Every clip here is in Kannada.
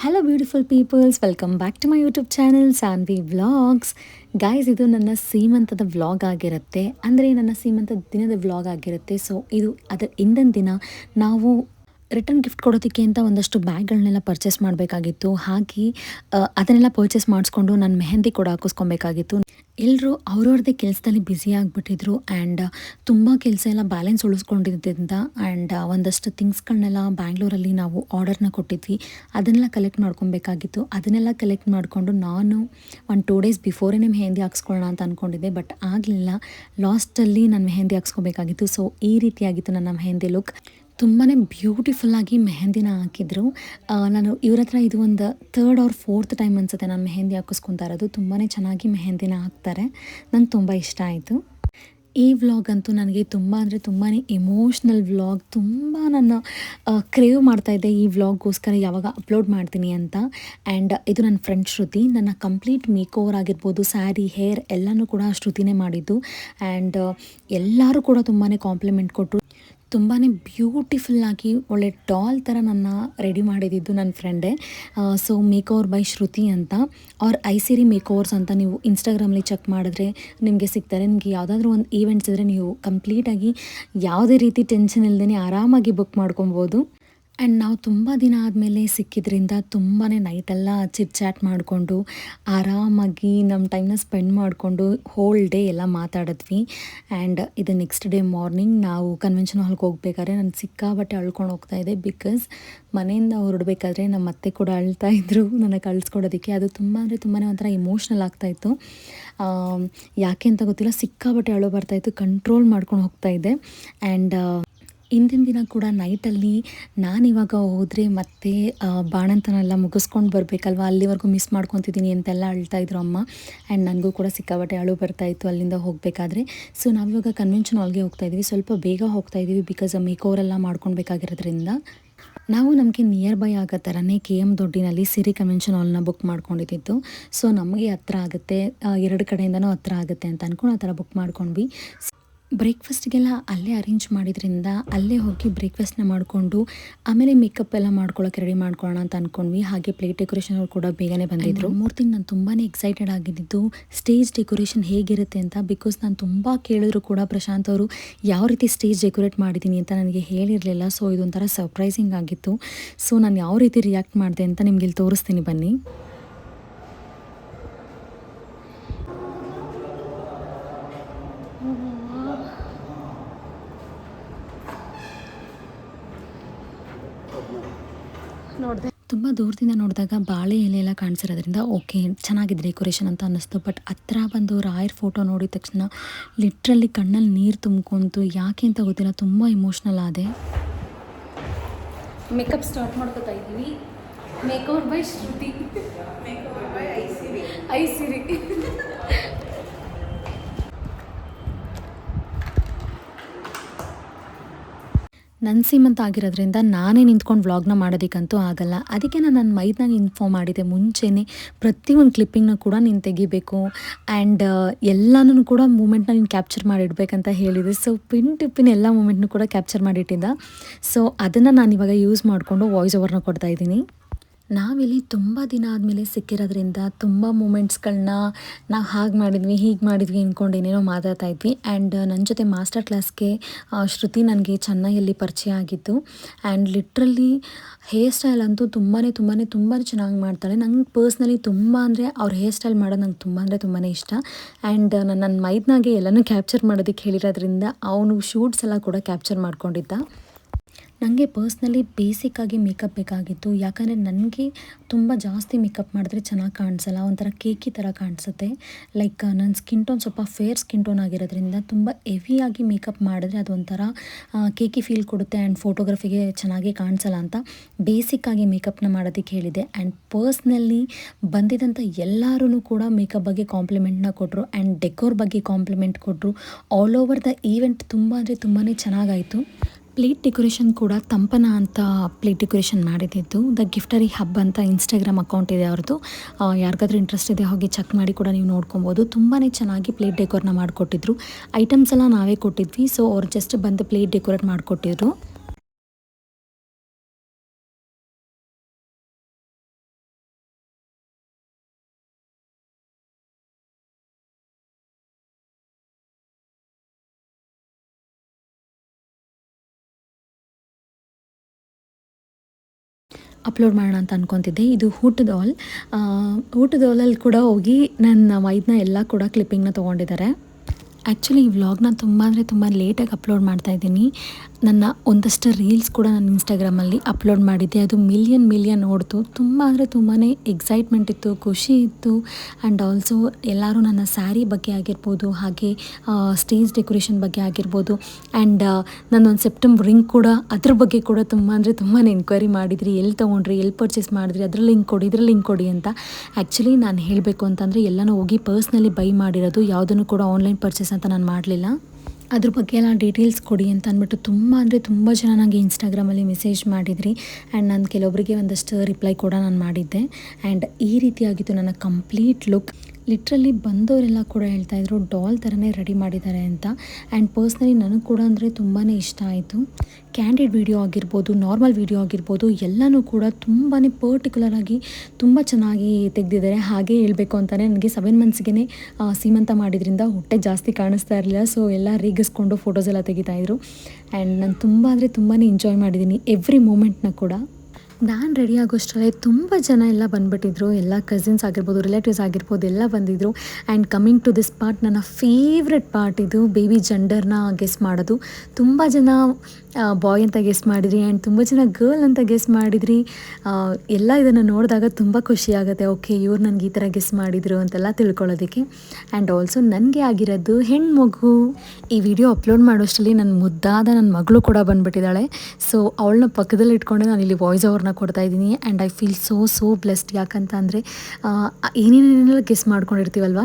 Hello beautiful peoples welcome back to my YouTube channel Saanvi vlogs guys ಇದು ನನ್ನ ಸೀಮಂತದ ವ್ಲಾಗ್ ಆಗಿರುತ್ತೆ. ಅಂದರೆ ನನ್ನ ಸೀಮಂತ ದಿನದ ವ್ಲಾಗ್ ಆಗಿರುತ್ತೆ. ಸೊ ಇದು ಅದರ ಹಿಂದಿನ ದಿನ ನಾವು ರಿಟರ್ನ್ ಗಿಫ್ಟ್ ಕೊಡೋದಕ್ಕೆ ಅಂತ ಒಂದಷ್ಟು ಬ್ಯಾಗ್ಗಳನ್ನೆಲ್ಲ ಪರ್ಚೇಸ್ ಮಾಡಬೇಕಾಗಿತ್ತು. ಹಾಗೆ ಅದನ್ನೆಲ್ಲ ಪರ್ಚೇಸ್ ಮಾಡಿಸ್ಕೊಂಡು ನಾನು ಮೆಹಂದಿ ಕೂಡ ಹಾಕಿಸ್ಕೊಬೇಕಾಗಿತ್ತು. ಎಲ್ಲರೂ ಅವ್ರವ್ರದ್ದೇ ಕೆಲಸದಲ್ಲಿ ಬ್ಯುಸಿ ಆಗಿಬಿಟ್ಟಿದ್ರು ಆ್ಯಂಡ್ ತುಂಬ ಕೆಲಸ ಎಲ್ಲ ಬ್ಯಾಲೆನ್ಸ್ ಉಳಿಸ್ಕೊಂಡಿದ್ದರಿಂದ ಆ್ಯಂಡ್ ಒಂದಷ್ಟು ಥಿಂಗ್ಸ್ಗಳನ್ನೆಲ್ಲ ಬ್ಯಾಂಗ್ಳೂರಲ್ಲಿ ನಾವು ಆರ್ಡರ್ನ ಕೊಟ್ಟಿದ್ವಿ. ಅದನ್ನೆಲ್ಲ ಕಲೆಕ್ಟ್ ಮಾಡ್ಕೊಬೇಕಾಗಿತ್ತು. ಅದನ್ನೆಲ್ಲ ಕಲೆಕ್ಟ್ ಮಾಡಿಕೊಂಡು ನಾನು ಒಂದು ಟೂ ಡೇಸ್ ಬಿಫೋರೇ ಮೆಹೆಂದಿ ಹಾಕ್ಸ್ಕೊಳ್ಳೋಣ ಅಂತ ಅಂದ್ಕೊಂಡಿದ್ದೆ ಬಟ್ ಆಗಲಿಲ್ಲ. ಲಾಸ್ಟಲ್ಲಿ ನಾನು ಮೆಹೆಂದಿ ಹಾಕ್ಸ್ಕೋಬೇಕಾಗಿತ್ತು. ಸೊ ಈ ರೀತಿಯಾಗಿತ್ತು ನನ್ನ ಮೆಹೆಂದಿ ಲುಕ್ ತುಂಬಾ ಬ್ಯೂಟಿಫುಲ್ಲಾಗಿ ಮೆಹಂದಿನ ಹಾಕಿದ್ರು. ನಾನು ಇವ್ರ ಹತ್ರ ಇದು ಒಂದು ಥರ್ಡ್ ಆರ್ ಫೋರ್ತ್ ಟೈಮ್ ಅನ್ಸುತ್ತೆ ನಾನು ಮೆಹಂದಿ ಹಾಕಿಸ್ಕೊತಾ ಇರೋದು. ತುಂಬಾ ಚೆನ್ನಾಗಿ ಮೆಹಂದಿನ ಹಾಕ್ತಾರೆ. ನಂಗೆ ತುಂಬ ಇಷ್ಟ ಆಯಿತು. ಈ ವ್ಲಾಗ್ ಅಂತೂ ನನಗೆ ತುಂಬ ಅಂದರೆ ತುಂಬಾ ಎಮೋಷ್ನಲ್ ವ್ಲಾಗ್ ತುಂಬ ನನ್ನ ಕ್ರೇವ್ ಮಾಡ್ತಾಯಿದ್ದೆ ಈ ವ್ಲಾಗ್ಗೋಸ್ಕರ ಯಾವಾಗ ಅಪ್ಲೋಡ್ ಮಾಡ್ತೀನಿ ಅಂತ. ಆ್ಯಂಡ್ ಇದು ನನ್ನ ಫ್ರೆಂಡ್ ಶ್ರುತಿ. ನನ್ನ ಕಂಪ್ಲೀಟ್ ಮೇಕ್ ಓವರ್ ಆಗಿರ್ಬೋದು ಸ್ಯಾರಿ ಹೇರ್ ಎಲ್ಲನೂ ಕೂಡ ಶ್ರುತಿನೇ ಮಾಡಿದ್ದು. ಆ್ಯಂಡ್ ಎಲ್ಲರೂ ಕೂಡ ತುಂಬಾ ಕಾಂಪ್ಲಿಮೆಂಟ್ ಕೊಟ್ಟರು ತುಂಬಾ ಬ್ಯೂಟಿಫುಲ್ಲಾಗಿ ಒಳ್ಳೆ ಡಾಲ್ ಥರ ನನ್ನ ರೆಡಿ ಮಾಡಿದ್ದು ನನ್ನ ಫ್ರೆಂಡೇ so make over by Shruti ಅಂತ. ಅವ್ರ ಐಸಿರಿ ಮೇಕ್ ಓವರ್ಸ್ ಅಂತ ನೀವು ಇನ್ಸ್ಟಾಗ್ರಾಮಲ್ಲಿ ಚೆಕ್ ಮಾಡಿದ್ರೆ ನಿಮಗೆ ಸಿಗ್ತಾರೆ. ನಿಮಗೆ ಯಾವುದಾದ್ರೂ ಒಂದು ಈವೆಂಟ್ಸ್ ಇದ್ದರೆ ನೀವು ಕಂಪ್ಲೀಟಾಗಿ ಯಾವುದೇ ರೀತಿ ಟೆನ್ಷನ್ ಇಲ್ಲದೇ ಆರಾಮಾಗಿ ಬುಕ್ ಮಾಡ್ಕೊಬೋದು. ಆ್ಯಂಡ್ ನಾವು ತುಂಬ ದಿನ ಆದಮೇಲೆ ಸಿಕ್ಕಿದ್ರಿಂದ ತುಂಬಾ ನೈಟೆಲ್ಲ ಚಿಟ್ ಚಾಟ್ ಮಾಡಿಕೊಂಡು, ಆರಾಮಾಗಿ ನಮ್ಮ ಟೈಮ್ನ ಸ್ಪೆಂಡ್ ಮಾಡಿಕೊಂಡು ಹೋಲ್ ಡೇ ಎಲ್ಲ ಮಾತಾಡಿದ್ವಿ. ಆ್ಯಂಡ್ ಇದು ನೆಕ್ಸ್ಟ್ ಡೇ ಮಾರ್ನಿಂಗ್ ನಾವು ಕನ್ವೆನ್ಷನ್ ಹಾಲ್ಗೆ ಹೋಗ್ಬೇಕಾದ್ರೆ ನಾನು ಸಿಕ್ಕಾಬಟ್ಟೆ ಅಳ್ಕೊಂಡು ಹೋಗ್ತಾ ಇದ್ದೆ ಬಿಕಾಸ್ ಮನೆಯಿಂದ ಹೊರಡಬೇಕಾದ್ರೆ ನಮ್ಮ ಅತ್ತೆ ಕೂಡ ಅಳ್ತಾ ಇದ್ದರು ನನಗೆ ಕಳಿಸ್ಕೊಡೋದಕ್ಕೆ ಅದು ತುಂಬ ಅಂದರೆ ತುಂಬಾ ಒಂಥರ ಇಮೋಷ್ನಲ್ ಆಗ್ತಾಯಿತ್ತು ಯಾಕೆ ಅಂತ ಗೊತ್ತಿಲ್ಲ ಸಿಕ್ಕಾಬಟ್ಟೆ ಅಳು ಬರ್ತಾಯಿತ್ತು ಕಂಟ್ರೋಲ್ ಮಾಡ್ಕೊಂಡು ಹೋಗ್ತಾ ಇದ್ದೆ. ಆ್ಯಂಡ್ ಇಂದಿನ ದಿನ ಕೂಡ ನೈಟಲ್ಲಿ ನಾನು ಇವಾಗ ಹೋದರೆ ಮತ್ತೆ ಬಾಣಂತನೆಲ್ಲ ಮುಗಿಸ್ಕೊಂಡು ಬರಬೇಕಲ್ವ? ಅಲ್ಲಿವರೆಗೂ ಮಿಸ್ ಮಾಡ್ಕೊತಿದ್ದೀನಿ ಅಂತೆಲ್ಲ ಅಳ್ತಾ ಇದ್ರು ಅಮ್ಮ. ಆ್ಯಂಡ್ ನನಗೂ ಕೂಡ ಸಿಕ್ಕಾಬಟ್ಟೆ ಅಳು ಬರ್ತಾ ಇತ್ತು ಅಲ್ಲಿಂದ ಹೋಗಬೇಕಾದ್ರೆ. ಸೊ ನಾವಿವಾಗ ಕನ್ವೆನ್ಷನ್ ಹಾಲ್ಗೆ ಹೋಗ್ತಾ ಇದ್ದೀವಿ ಸ್ವಲ್ಪ ಬೇಗ ಹೋಗ್ತಾ ಇದ್ದೀವಿ ಬಿಕಾಸ್ ಮೇಕ್ ಓವರೆಲ್ಲ ಮಾಡ್ಕೊಳ್ಬೇಕಾಗಿರೋದ್ರಿಂದ ನಾವು ನಮಗೆ ನಿಯರ್ ಬೈ ಆಗೋ ಥರನೇ ಕೆ ಎಂ ದೊಡ್ಡಿನಲ್ಲಿ ಸಿರಿ ಕನ್ವೆನ್ಷನ್ ಹಾಲ್ನ ಬುಕ್ ಮಾಡ್ಕೊಂಡಿದ್ದಿತ್ತು ಸೊ ನಮಗೆ ಹತ್ರ ಆಗುತ್ತೆ ಎರಡು ಕಡೆಯಿಂದನೂ ಹತ್ರ ಆಗುತ್ತೆ ಅಂತ ಅಂದ್ಕೊಂಡು ಆ ಥರ ಬುಕ್ ಮಾಡ್ಕೊಂಡ್ವಿ. ಬ್ರೇಕ್ಫಾಸ್ಟ್ಗೆಲ್ಲ ಅಲ್ಲೇ ಅರೇಂಜ್ ಮಾಡಿದ್ರಿಂದ ಅಲ್ಲೇ ಹೋಗಿ ಬ್ರೇಕ್ಫಾಸ್ಟ್ನ ಮಾಡಿಕೊಂಡು ಆಮೇಲೆ ಮೇಕಪ್ ಎಲ್ಲ ಮಾಡ್ಕೊಳ್ಳೋಕೆ ರೆಡಿ ಮಾಡ್ಕೊಳ್ಳೋಣ ಅಂತ ಅಂದ್ಕೊಂಡ್ವಿ ಹಾಗೆ ಪ್ಲೇಟ್ ಡೆಕೋರೇಷನ್ ಅವ್ರು ಕೂಡ ಬೇಗನೆ ಬಂದಿದ್ರು. ಮೂರು ತಿಂಗ್ ನಾನು ತುಂಬಾ ಎಕ್ಸೈಟೆಡ್ ಆಗಿದ್ದು ಸ್ಟೇಜ್ ಡೆಕೋರೇಷನ್ ಹೇಗಿರುತ್ತೆ ಅಂತ ಬಿಕಾಸ್ ನಾನು ತುಂಬ ಕೇಳಿದ್ರು ಕೂಡ ಪ್ರಶಾಂತ್ ಅವರು ಯಾವ ರೀತಿ ಸ್ಟೇಜ್ ಡೆಕೋರೇಟ್ ಮಾಡಿದ್ದೀನಿ ಅಂತ ನನಗೆ ಹೇಳಿರಲಿಲ್ಲ. ಸೊ ಇದೊಂಥರ ಸರ್ಪ್ರೈಸಿಂಗ್ ಆಗಿತ್ತು. ಸೊ ನಾನು ಯಾವ ರೀತಿ ರಿಯಾಕ್ಟ್ ಮಾಡಿದೆ ಅಂತ ನಿಮ್ಗೆ ಇಲ್ಲಿ ತೋರಿಸ್ತೀನಿ ಬನ್ನಿ ನೋಡಿದೆ ತುಂಬ ದೂರದಿಂದ ನೋಡಿದಾಗ ಬಾಳೆ ಎಲೆ ಎಲ್ಲ ಕಾಣಿಸಿರೋದ್ರಿಂದ ಓಕೆ, ಚೆನ್ನಾಗಿದೆ ಡೆಕೋರೇಷನ್ ಅಂತ ಅನ್ನಿಸ್ತು. ಬಟ್ ಹತ್ರ ಬಂದು ರಾಯರ್ ಫೋಟೋ ನೋಡಿದ ತಕ್ಷಣ ಲಿಟ್ರಲ್ಲಿ ಕಣ್ಣಲ್ಲಿ ನೀರು ತುಂಬ್ಕೊಂತು. ಯಾಕೆ ಅಂತ ಗೊತ್ತಿಲ್ಲ, ತುಂಬ ಇಮೋಷ್ನಲ್ ಆದೆ. ಮೇಕಪ್ ಸ್ಟಾರ್ಟ್ ಮಾಡ್ಕೋತಾ ಇದ್ದೀವಿ. Make over by Shruti Aisiri ನನ್ನ ಸೀಮಂತ ಆಗಿರೋದ್ರಿಂದ ನಾನೇ ನಿಂತ್ಕೊಂಡು ವ್ಲಾಗ್ನ ಮಾಡೋದಕ್ಕಂತೂ ಆಗಲ್ಲ. ಅದಕ್ಕೆ ನಾನು ನನ್ನ ಮೈದ್ನಾಗ ಇನ್ಫಾರ್ಮ್ ಮಾಡಿದೆ. ಮುಂಚೆನೇ ಪ್ರತಿಯೊಂದು ಕ್ಲಿಪ್ಪಿಂಗ್ನ ಕೂಡ ನೀನು ತೆಗಿಬೇಕು. ಆ್ಯಂಡ್ ಎಲ್ಲನೂ ಕೂಡ ಮೂಮೆಂಟ್ನ ನೀನು ಕ್ಯಾಪ್ಚರ್ ಮಾಡಿಡ್ಬೇಕಂತ ಹೇಳಿದೆ. ಸೊ ಪಿನ್ ಟು ಪಿನ್ ಎಲ್ಲ ಮೂಮೆಂಟ್ನೂ ಕೂಡ ಕ್ಯಾಪ್ಚರ್ ಮಾಡಿಟ್ಟಿದ್ದ. ಸೊ ಅದನ್ನು ನಾನು ಇವಾಗ ಯೂಸ್ ಮಾಡಿಕೊಂಡು ವಾಯ್ಸ್ ಓವರ್ನ ಕೊಡ್ತಾ ಇದ್ದೀನಿ. ನಾವಿಲ್ಲಿ ತುಂಬ ದಿನ ಆದಮೇಲೆ ಸಿಕ್ಕಿರೋದ್ರಿಂದ ತುಂಬ ಮೂಮೆಂಟ್ಸ್ಗಳನ್ನ ನಾವು ಹಾಗೆ ಮಾಡಿದ್ವಿ, ಹೀಗೆ ಮಾಡಿದ್ವಿ ಅಂದ್ಕೊಂಡು ಏನೇನೋ ಮಾತಾಡ್ತಾ ಇದ್ವಿ. ಆ್ಯಂಡ್ ನನ್ನ ಜೊತೆ ಮಾಸ್ಟರ್ ಕ್ಲಾಸ್ಗೆ ಶ್ರುತಿ ನನಗೆ ಚೆನ್ನೈಯಲ್ಲಿ ಪರಿಚಯ ಆಗಿತ್ತು ಆ್ಯಂಡ್ ಲಿಟ್ರಲಿ ಹೇರ್ ಸ್ಟೈಲ್ ಅಂತೂ ತುಂಬಾ ತುಂಬಾ ತುಂಬಾ ಚೆನ್ನಾಗಿ ಮಾಡ್ತಾಳೆ. ನಂಗೆ ಪರ್ಸ್ನಲಿ ತುಂಬ ಅಂದರೆ ಅವ್ರ ಹೇರ್ ಸ್ಟೈಲ್ ಮಾಡೋದು ನಂಗೆ ತುಂಬ ಅಂದರೆ ತುಂಬಾ ಇಷ್ಟ. ಆ್ಯಂಡ್ ನಾನು ನನ್ನ ಮೈದ್ನಾಗೆ ಎಲ್ಲನೂ ಕ್ಯಾಪ್ಚರ್ ಮಾಡೋದಕ್ಕೆ ಹೇಳಿರೋದ್ರಿಂದ ಅವನು ಶೂಟ್ಸ್ ಎಲ್ಲ ಕೂಡ ಕ್ಯಾಪ್ಚರ್ ಮಾಡ್ಕೊಂಡಿದ್ದ. ನನಗೆ ಪರ್ಸ್ನಲಿ ಬೇಸಿಕ್ಕಾಗಿ ಮೇಕಪ್ ಬೇಕಾಗಿತ್ತು. ಯಾಕಂದರೆ ನನಗೆ ತುಂಬ ಜಾಸ್ತಿ ಮೇಕಪ್ ಮಾಡಿದ್ರೆ ಚೆನ್ನಾಗಿ ಕಾಣಿಸಲ್ಲ, ಒಂಥರ ಕೇಕಿ ಥರ ಕಾಣಿಸುತ್ತೆ. ಲೈಕ್ ನನ್ನ ಸ್ಕಿನ್ ಟೋನ್ ಸ್ವಲ್ಪ ಫೇರ್ ಸ್ಕಿನ್ ಟೋನ್ ಆಗಿರೋದ್ರಿಂದ ತುಂಬ ಹೆವಿಯಾಗಿ ಮೇಕಪ್ ಮಾಡಿದ್ರೆ ಅದೊಂಥರ ಕೇಕಿ ಫೀಲ್ ಕೊಡುತ್ತೆ ಆ್ಯಂಡ್ ಫೋಟೋಗ್ರಫಿಗೆ ಚೆನ್ನಾಗಿ ಕಾಣಿಸಲ್ಲ ಅಂತ ಬೇಸಿಕ್ಕಾಗಿ ಮೇಕಪ್ನ ಮಾಡೋದಕ್ಕೆ ಹೇಳಿದೆ. ಆ್ಯಂಡ್ ಪರ್ಸ್ನಲ್ಲಿ ಬಂದಿದ್ದಂಥ ಎಲ್ಲರೂ ಕೂಡ ಮೇಕಪ್ ಬಗ್ಗೆ ಕಾಂಪ್ಲಿಮೆಂಟ್ನ ಕೊಟ್ಟರು ಆ್ಯಂಡ್ ಡೆಕೋರ್ ಬಗ್ಗೆ ಕಾಂಪ್ಲಿಮೆಂಟ್ ಕೊಟ್ಟರು ಆಲ್ ಓವರ್ ದ ಈವೆಂಟ್ ತುಂಬ ಅಂದರೆ ತುಂಬಾ ಚೆನ್ನಾಗಾಯಿತು. ಪ್ಲೇಟ್ ಡೆಕೋರೇಷನ್ ಕೂಡ ತಂಪನ ಅಂತ ಪ್ಲೇಟ್ ಡೆಕೋರೇಷನ್ ಮಾಡಿದ್ದಿದ್ದು ದ ಗಿಫ್ಟರಿ ಹಬ್ ಅಂತ ಇನ್ಸ್ಟಾಗ್ರಾಮ್ ಅಕೌಂಟ್ ಇದೆ ಅವ್ರದ್ದು. ಯಾರಿಗಾದ್ರೂ ಇಂಟ್ರೆಸ್ಟ್ ಇದೆ, ಹೋಗಿ ಚೆಕ್ ಮಾಡಿ ಕೂಡ ನೀವು ನೋಡ್ಕೊಬೋದು. ತುಂಬಾ ಚೆನ್ನಾಗಿ ಪ್ಲೇಟ್ ಡೆಕೋರ್ನ ಮಾಡಿಕೊಟ್ಟಿದ್ರು. ಐಟಮ್ಸ್ ಎಲ್ಲ ನಾವೇ ಕೊಟ್ಟಿದ್ವಿ. ಸೊ ಅವ್ರು ಜಸ್ಟ್ ಬಂದು ಪ್ಲೇಟ್ ಡೆಕೋರೇಟ್ ಮಾಡಿಕೊಟ್ಟಿದ್ರು. ಅಪ್ಲೋಡ್ ಮಾಡೋಣ ಅಂತ ಅನ್ಕೊತಿದ್ದೆ. ಇದು ಊಟದ ಹಾಲ್. ಊಟದ ಹಾಲಲ್ಲಿ ಕೂಡ ಹೋಗಿ ನನ್ನ ವೈದ್ಯನ ಎಲ್ಲ ಕೂಡ ಕ್ಲಿಪ್ಪಿಂಗ್ನ ತೊಗೊಂಡಿದ್ದಾರೆ. ಆ್ಯಕ್ಚುಲಿ ಈ ವ್ಲಾಗ್ನ ತುಂಬ ಅಂದರೆ ತುಂಬ ಲೇಟಾಗಿ ಅಪ್ಲೋಡ್ ಮಾಡ್ತಾ ಇದ್ದೀನಿ. ನನ್ನ ಒಂದಷ್ಟು ರೀಲ್ಸ್ ಕೂಡ ನಾನು ಇನ್ಸ್ಟಾಗ್ರಾಮಲ್ಲಿ ಅಪ್ಲೋಡ್ ಮಾಡಿದ್ದೆ. ಅದು ಮಿಲಿಯನ್ ಮಿಲಿಯನ್ ನೋಡ್ತು ತುಂಬ ಅಂದರೆ ತುಂಬಾ ಎಕ್ಸೈಟ್ಮೆಂಟ್ ಇತ್ತು, ಖುಷಿ ಇತ್ತು. ಆ್ಯಂಡ್ ಆಲ್ಸೋ ಎಲ್ಲರೂ ನನ್ನ ಸ್ಯಾರಿ ಬಗ್ಗೆ ಆಗಿರ್ಬೋದು, ಹಾಗೆ ಸ್ಟೇಜ್ ಡೆಕೋರೇಷನ್ ಬಗ್ಗೆ ಆಗಿರ್ಬೋದು. ಆ್ಯಂಡ್ ನನ್ನೊಂದು ಸೆಪ್ಟೆಂಬರ್ ರಿಂಗ್ ಕೂಡ ಅದ್ರ ಬಗ್ಗೆ ಕೂಡ ತುಂಬ ಅಂದರೆ ತುಂಬಾ ಎನ್ಕ್ವೈರಿ ಮಾಡಿದ್ರಿ. ಎಲ್ಲಿ ತೊಗೊಂಡ್ರಿ, ಎಲ್ಲಿ ಪರ್ಚೇಸ್ ಮಾಡಿದ್ರಿ, ಅದ್ರ ಲಿಂಕ್ ಕೊಡಿ, ಇದ್ರ ಲಿಂಕ್ ಕೊಡಿ ಅಂತ. ಆ್ಯಕ್ಚುಲಿ ನಾನು ಹೇಳಬೇಕು ಅಂತಂದರೆ ಎಲ್ಲನೂ ಹೋಗಿ ಪರ್ಸ್ನಲಿ ಬೈ ಮಾಡಿರೋದು. ಯಾವುದನ್ನು ಕೂಡ ಆನ್ಲೈನ್ ಪರ್ಚೇಸ್ ಅಂತ ನಾನು ಮಾಡಲಿಲ್ಲ. ಅದ್ರ ಬಗ್ಗೆ ಎಲ್ಲ ಡೀಟೇಲ್ಸ್ ಕೊಡಿ ಅಂತ ಅಂದ್ಬಿಟ್ಟು ತುಂಬ ಅಂದರೆ ತುಂಬ ಜನ ನನಗೆ ಇನ್ಸ್ಟಾಗ್ರಾಮಲ್ಲಿ ಮೆಸೇಜ್ ಮಾಡಿದ್ರಿ. ಆ್ಯಂಡ್ ನಾನು ಕೆಲವೊಬ್ಬರಿಗೆ ಒಂದಷ್ಟು ರಿಪ್ಲೈ ಕೂಡ ನಾನು ಮಾಡಿದ್ದೆ. ಆ್ಯಂಡ್ ಈ ರೀತಿಯಾಗಿತ್ತು ನನ್ನ ಕಂಪ್ಲೀಟ್ ಲುಕ್ ಲಿಟ್ರಲಿ ಬಂದವರೆಲ್ಲ ಕೂಡ ಹೇಳ್ತಾ ಇದ್ರು, ಡಾಲ್ ಥರನೇ ರೆಡಿ ಮಾಡಿದ್ದಾರೆ ಅಂತ. ಆ್ಯಂಡ್ ಪರ್ಸ್ನಲಿ ನನಗೆ ಕೂಡ ಅಂದರೆ ತುಂಬಾ ಇಷ್ಟ ಆಯಿತು. ಕ್ಯಾಂಡಿಡ್ ವಿಡಿಯೋ ಆಗಿರ್ಬೋದು ನಾರ್ಮಲ್ ವಿಡಿಯೋ ಆಗಿರ್ಬೋದು, ಎಲ್ಲನೂ ಕೂಡ ತುಂಬಾ ಪರ್ಟಿಕ್ಯುಲರಾಗಿ ತುಂಬ ಚೆನ್ನಾಗಿ ತೆಗೆದಿದ್ದಾರೆ. ಹಾಗೆ ಹೇಳಬೇಕು ಅಂತಲೇ ನನಗೆ ಸೆವೆನ್ ಮಂತ್ಸ್ಗೆ ಸೀಮಂತ ಮಾಡಿದ್ರಿಂದ ಹೊಟ್ಟೆ ಜಾಸ್ತಿ ಕಾಣಿಸ್ತಾ ಇರಲಿಲ್ಲ. ಸೊ ಎಲ್ಲ ರೀಗಿಸ್ಕೊಂಡು ಫೋಟೋಸ್ ಎಲ್ಲ ತೆಗಿತಾಯಿದ್ರು ಆ್ಯಂಡ್ ನಾನು ತುಂಬ ಅಂದರೆ ತುಂಬಾ ಎಂಜಾಯ್ ಮಾಡಿದ್ದೀನಿ. ಎವ್ರಿ ಮೂಮೆಂಟ್ನ ಕೂಡ. ನಾನು ರೆಡಿ ಆಗೋಷ್ಟರಲ್ಲೇ ತುಂಬ ಜನ ಎಲ್ಲ ಬಂದುಬಿಟ್ಟಿದ್ರು. ಎಲ್ಲ ಕಸಿನ್ಸ್ ಆಗಿರ್ಬೋದು ರಿಲೇಟಿವ್ಸ್ ಆಗಿರ್ಬೋದು, ಎಲ್ಲ ಬಂದಿದ್ದರು and coming to this part ನನ್ನ ಫೇವ್ರೆಟ್ ಪಾರ್ಟ್ ಇದು ಬೇಬಿ ಜಂಡರ್ನ ಗೆಸ್ ಮಾಡೋದು. ತುಂಬ ಜನ ಬಾಯ್ ಅಂತ ಗೆಸ್ ಮಾಡಿದ್ರಿ ಆ್ಯಂಡ್ ತುಂಬ ಜನ ಗರ್ಲ್ ಅಂತ ಗೆಸ್ ಮಾಡಿದ್ರಿ. ಎಲ್ಲ ಇದನ್ನು ನೋಡಿದಾಗ ತುಂಬ ಖುಷಿ ಆಗುತ್ತೆ. ಓಕೆ ಇವ್ರು ನನಗೆ ಈ ಥರ ಗೆಸ್ ಮಾಡಿದರು ಅಂತೆಲ್ಲ ತಿಳ್ಕೊಳ್ಳೋದಕ್ಕೆ. ಆ್ಯಂಡ್ ಆಲ್ಸೋ ನನಗೆ ಆಗಿರೋದು ಹೆಣ್ಮಗು. ಈ ವಿಡಿಯೋ ಅಪ್ಲೋಡ್ ಮಾಡೋಷ್ಟರಲ್ಲಿ ನನ್ನ ಮುದ್ದಾದ ನನ್ನ ಮಗಳು ಕೂಡ ಬಂದುಬಿಟ್ಟಿದ್ದಾಳೆ. ಸೊ ಅವಳನ್ನ ಪಕ್ಕದಲ್ಲಿ ಇಟ್ಕೊಂಡೆ ನಾನು ಇಲ್ಲಿ ವಾಯ್ಸ್ ಅವ್ರನ್ನ ಕೊಡ್ತಾ ಇದ್ದೀನಿ. And I feel so so blessed ಯಾಕಂತ ಅಂದರೆ ಏನೇನೇನೆಲ್ಲ ಗೆಸ್ ಮಾಡ್ಕೊಂಡಿರ್ತೀವಲ್ವ?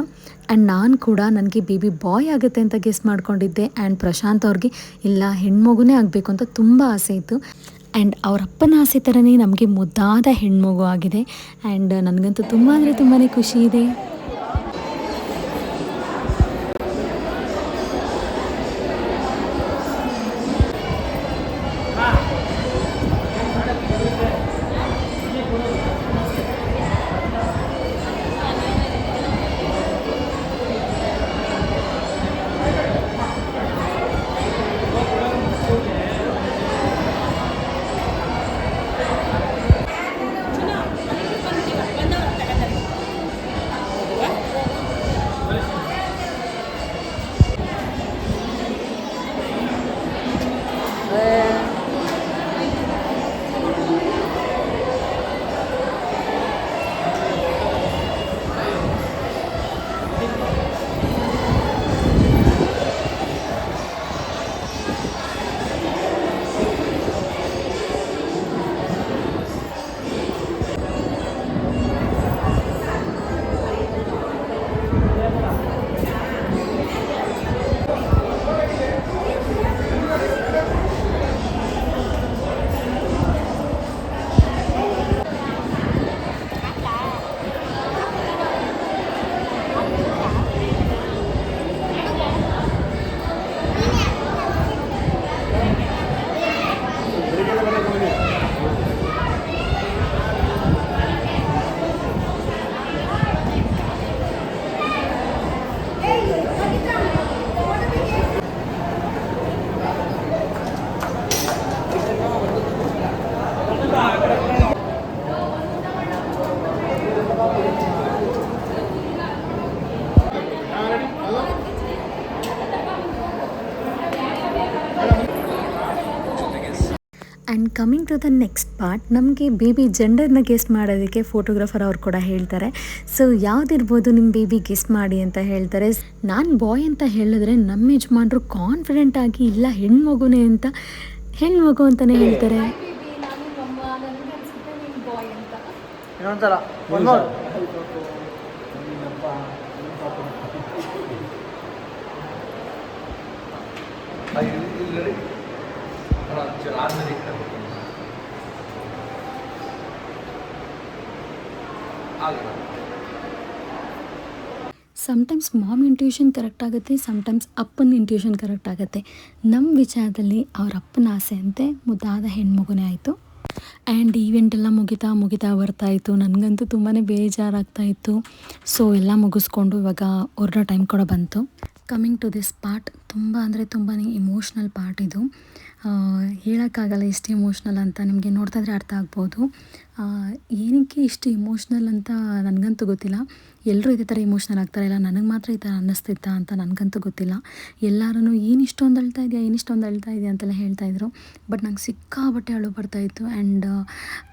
ಆ್ಯಂಡ್ ನಾನು ಕೂಡ ನನಗೆ ಬೇಬಿ ಬಾಯ್ ಆಗುತ್ತೆ ಅಂತ ಗೆಸ್ ಮಾಡ್ಕೊಂಡಿದ್ದೆ. ಆ್ಯಂಡ್ ಪ್ರಶಾಂತ್ ಅವ್ರಿಗೆ, ಇಲ್ಲ, ಹೆಣ್ಮಗುನೇ ಆಗಬೇಕು ಅಂತ ತುಂಬ ಆಸೆ ಇತ್ತು. ಆ್ಯಂಡ್ ಅವ್ರ ಅಪ್ಪನ ಆಸೆ ಥರನೇ ನಮಗೆ ಮುದ್ದಾದ ಹೆಣ್ಮಗು ಆಗಿದೆ. ಆ್ಯಂಡ್ ನನಗಂತೂ ತುಂಬ ಅಂದರೆ ತುಂಬಾ ಖುಷಿ ಇದೆ. Coming to the next part ನಮಗೆ ಬೇಬಿ ಜೆಂಡರ್ನ ಗೆಸ್ ಮಾಡೋದಕ್ಕೆ ಫೋಟೋಗ್ರಾಫರ್ ಅವ್ರು ಕೂಡ ಹೇಳ್ತಾರೆ. ಸೊ ಯಾವುದಿರ್ಬೋದು ನಿಮ್ಮ ಬೇಬಿ ಗೆಸ್ ಮಾಡಿ ಅಂತ ಹೇಳ್ತಾರೆ. ನಾನು ಬಾಯ್ ಅಂತ ಹೇಳಿದ್ರೆ ನಮ್ಮ ಯಜಮಾನ್ರು ಕಾನ್ಫಿಡೆಂಟ್ ಆಗಿ ಇಲ್ಲ ಹೆಣ್ಮಗುನೇ ಅಂತ ಹೆಣ್ಮಗು ಅಂತಲೇ ಹೇಳ್ತಾರೆ. More sometimes mom intuition correct ಆಗುತ್ತೆ ಸಮ್ಟೈಮ್ಸ್ ಅಪ್ಪನ ಇಂಟ್ಯೂಷನ್ ಕರೆಕ್ಟ್ ಆಗುತ್ತೆ. ನಮ್ಮ ವಿಚಾರದಲ್ಲಿ ಅವ್ರ ಅಪ್ಪನ ಆಸೆ ಅಂತೆ, ಮುದ್ದಾದ ಹೆಣ್ಮಗುನೇ ಆಯಿತು. ಆ್ಯಂಡ್ ಈವೆಂಟ್ ಎಲ್ಲ ಮುಗಿತಾ ಮುಗಿತಾ ಬರ್ತಾ ಇತ್ತು. ನನಗಂತೂ ತುಂಬಾ ಬೇಜಾರಾಗ್ತಾಯಿತ್ತು ಸೊ ಎಲ್ಲ ಮುಗಿಸ್ಕೊಂಡು ಇವಾಗ ಹೊರಡೋ ಟೈಮ್ ಕೂಡ ಬಂತು. ಕಮಿಂಗ್ ಟು ದಿಸ್ ಪಾರ್ಟ್ ತುಂಬ ಅಂದರೆ ತುಂಬಾ ಇಮೋಷ್ನಲ್ ಪಾರ್ಟ್ ಇದು. ಹೇಳೋಕ್ಕಾಗಲ್ಲ ಇಷ್ಟು ಇಮೋಷ್ನಲ್ ಅಂತ, ನಿಮಗೆ ನೋಡ್ತಾ ಇದ್ರೆ ಅರ್ಥ ಆಗ್ಬೋದು. ಏನಕ್ಕೆ ಇಷ್ಟು ಇಮೋಷ್ನಲ್ ಅಂತ ನನಗಂತೂ ಗೊತ್ತಿಲ್ಲ. ಎಲ್ಲರೂ ಇದೇ ಥರ ಇಮೋಷ್ನಲ್ ಆಗ್ತಾರೆ ಇಲ್ಲ ನನಗೆ ಮಾತ್ರ ಈ ಥರ ಅನ್ನಿಸ್ತಿತ್ತ ಅಂತ ನನಗಂತೂ ಗೊತ್ತಿಲ್ಲ. ಎಲ್ಲರೂ ಏನು ಇಷ್ಟೊಂದು ಅಳ್ತಾ ಇದೆಯಾ, ಏನು ಇಷ್ಟೊಂದು ಅಳ್ತಾ ಇದೆಯಾ ಅಂತೆಲ್ಲ ಹೇಳ್ತಾಯಿದ್ರು ಬಟ್ ನಂಗೆ ಸಿಕ್ಕಾಬಟ್ಟೆ ಅಳು ಬರ್ತಾಯಿತ್ತು ಆ್ಯಂಡ್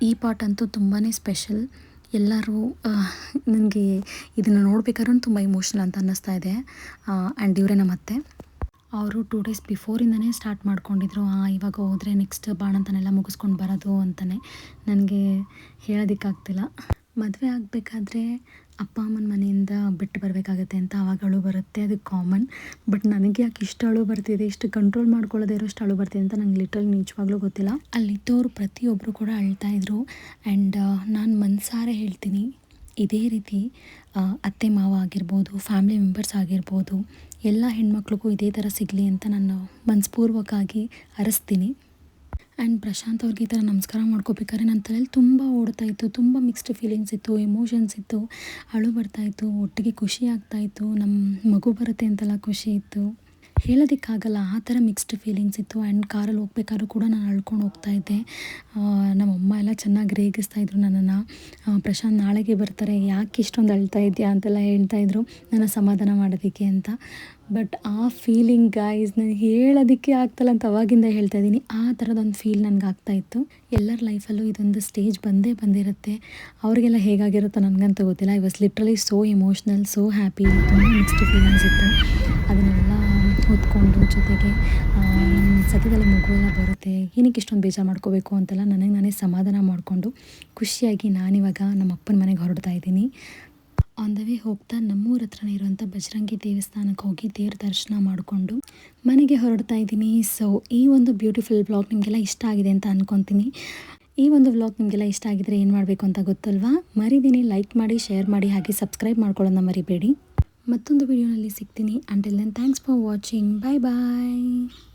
ಈ ಪಾರ್ಟ್ ಅಂತೂ ತುಂಬಾ ಸ್ಪೆಷಲ್ ಎಲ್ಲರೂ ನನಗೆ ಇದನ್ನು ನೋಡ್ಬೇಕಾದ್ರೂ ತುಂಬ ಇಮೋಷನಲ್ ಅಂತ ಅನ್ನಿಸ್ತಾ ಇದೆ. ಆ್ಯಂಡ್ ಇವರೇ ನಮ್ಮ ಅತ್ತೆ ಅವರು ಟೂ ಡೇಸ್ ಬಿಫೋರಿಂದನೇ ಸ್ಟಾರ್ಟ್ ಮಾಡ್ಕೊಂಡಿದ್ರು. ಇವಾಗ ಹೋದರೆ ನೆಕ್ಸ್ಟ್ ಬಾಣಂತನೆಲ್ಲ ಮುಗಿಸ್ಕೊಂಡು ಬರೋದು ಅಂತಲೇ ನನಗೆ ಹೇಳೋದಕ್ಕಾಗ್ತಿಲ್ಲ. ಮದುವೆ ಆಗಬೇಕಾದ್ರೆ ಅಪ್ಪ ಅಮ್ಮನ ಮನೆಯಿಂದ ಬಿಟ್ಟು ಬರಬೇಕಾಗತ್ತೆ ಅಂತ ಆವಾಗ ಅಳು ಬರುತ್ತೆ, ಅದು ಕಾಮನ್ ಬಟ್ ನನಗೆ ಯಾಕೆ ಇಷ್ಟು ಅಳು ಬರ್ತಿದೆ, ಇಷ್ಟು ಕಂಟ್ರೋಲ್ ಮಾಡ್ಕೊಳ್ಳೋದೇ ಇರೋಷ್ಟು ಅಳು ಬರ್ತಿದೆ ಅಂತ ನಂಗೆ ಲಿಟ್ರಲ್ ನಿಜವಾಗ್ಲೂ ಗೊತ್ತಿಲ್ಲ. ಅಲ್ಲಿದ್ದವರು ಪ್ರತಿಯೊಬ್ಬರು ಕೂಡ ಅಳ್ತಾ ಇದ್ರು. ಆ್ಯಂಡ್ ನಾನು ಮನ್ಸಾರೆ ಹೇಳ್ತೀನಿ, ಇದೇ ರೀತಿ ಅತ್ತೆ ಮಾವ ಆಗಿರ್ಬೋದು ಫ್ಯಾಮಿಲಿ ಮೆಂಬರ್ಸ್ ಆಗಿರ್ಬೋದು, ಎಲ್ಲ ಹೆಣ್ಮಕ್ಳಿಗೂ ಇದೇ ಥರ ಸಿಗಲಿ ಅಂತ ನಾನು ಮನಸ್ಪೂರ್ವಕವಾಗಿ ಹರಸ್ತೀನಿ ಆ್ಯಂಡ್ ಪ್ರಶಾಂತ್ ಅವ್ರಿಗೆ ಈ ಥರ ನಮಸ್ಕಾರ ಮಾಡ್ಕೋಬೇಕಾದ್ರೆ ನನ್ನ ತಲೆಯಲ್ಲಿ ತುಂಬ ಓಡ್ತಾ ಇತ್ತು, ತುಂಬ ಮಿಕ್ಸ್ಡ್ ಫೀಲಿಂಗ್ಸ್ ಇತ್ತು ಎಮೋಷನ್ಸ್ ಇತ್ತು, ಅಳು ಬರ್ತಾಯಿತ್ತು ಒಟ್ಟಿಗೆ ಖುಷಿ ಆಗ್ತಾಯಿತ್ತು ನಮ್ಮ ಮಗು ಬರುತ್ತೆ ಅಂತೆಲ್ಲ ಖುಷಿ ಇತ್ತು. ಹೇಳೋದಕ್ಕಾಗಲ್ಲ, ಆ ಥರ ಮಿಕ್ಸ್ಡ್ ಫೀಲಿಂಗ್ಸ್ ಇತ್ತು. ಆ್ಯಂಡ್ ಕಾರಲ್ಲಿ ಹೋಗ್ಬೇಕಾದ್ರೂ ಕೂಡ ನಾನು ಅಳ್ಕೊಂಡು ಹೋಗ್ತಾ ಇದ್ದೆ. ನಮ್ಮಮ್ಮ ಎಲ್ಲ ಚೆನ್ನಾಗಿ ರೇಗಿಸ್ತಾ ಇದ್ರು ನನ್ನನ್ನು. ಪ್ರಶಾಂತ್ ನಾಳೆಗೆ ಬರ್ತಾರೆ, ಯಾಕೆ ಇಷ್ಟೊಂದು ಅಳ್ತಾ ಇದೆಯಾ ಅಂತೆಲ್ಲ ಹೇಳ್ತಾ ಇದ್ರು. ನನ್ನ ಸಮಾಧಾನ ಮಾಡೋದಕ್ಕೆ ಅಂತ. ಬಟ್ ಆ ಫೀಲಿಂಗ್ ಗೈಸ್ ನನಗೆ ಹೇಳೋದಕ್ಕೆ ಆಗ್ತಲ್ಲ ಅಂತ ಅವಾಗಿಂದ ಹೇಳ್ತಾ ಇದ್ದೀನಿ. ಆ ಥರದೊಂದು ಫೀಲ್ ನನಗೆ ಆಗ್ತಾ ಇತ್ತು. ಎಲ್ಲರ ಲೈಫಲ್ಲೂ ಇದೊಂದು ಸ್ಟೇಜ್ ಬಂದೇ ಬಂದಿರುತ್ತೆ. ಅವರಿಗೆಲ್ಲ ಹೇಗಾಗಿರುತ್ತೋ ನನಗಂತೂ ಗೊತ್ತಿಲ್ಲ. I was literally so emotional so happy ತುಂಬ ಮಿಕ್ಸ್ಡ್ ಫೀಲಿಂಗ್ಸ್ ಇತ್ತು. ಹೊತ್ಕೊಂಡು ಜೊತೆಗೆ ಸದ್ಯದಲ್ಲೇ ಮಗು ಎಲ್ಲ ಬರುತ್ತೆ, ಏನಕ್ಕೆ ಇಷ್ಟೊಂದು ಬೇಜಾರು ಮಾಡ್ಕೋಬೇಕು ಅಂತೆಲ್ಲ ನನಗೆ ನಾನೇ ಸಮಾಧಾನ ಮಾಡಿಕೊಂಡು ಖುಷಿಯಾಗಿ ನಾನಿವಾಗ ನಮ್ಮ ಅಪ್ಪನ ಮನೆಗೆ ಹೊರಡ್ತಾ ಇದ್ದೀನಿ. ಆನ್ ದ ವೇ ಹೋಗ್ತಾ ನಮ್ಮೂರ ಹತ್ರನೇ ಇರುವಂಥ ಬಜರಂಗಿ ದೇವಸ್ಥಾನಕ್ಕೆ ಹೋಗಿ ದೇವ್ರ ದರ್ಶನ ಮಾಡಿಕೊಂಡು ಮನೆಗೆ ಹೊರಡ್ತಾ ಇದ್ದೀನಿ. ಸೊ ಈ ಒಂದು ಬ್ಯೂಟಿಫುಲ್ ಬ್ಲಾಗ್ ನಿಮಗೆಲ್ಲ ಇಷ್ಟ ಆಗಿದೆ ಅಂತ ಅಂದ್ಕೊತೀನಿ ಈ ಒಂದು ವ್ಲಾಗ್ ನಿಮಗೆಲ್ಲ ಇಷ್ಟ ಆಗಿದ್ರೆ ಏನು ಮಾಡಬೇಕು ಅಂತ ಗೊತ್ತಲ್ವಾ? ಮರಿದೀನಿ ಲೈಕ್ ಮಾಡಿ ಶೇರ್ ಮಾಡಿ, ಹಾಗೆ ಸಬ್ಸ್ಕ್ರೈಬ್ ಮಾಡ್ಕೊಳ್ಳೋಣ ಮರಿಬೇಡಿ. ಮತ್ತೊಂದು ವಿಡಿಯೋನಲ್ಲಿ ಸಿಗ್ತೀನಿ. Until then thanks for watching bye bye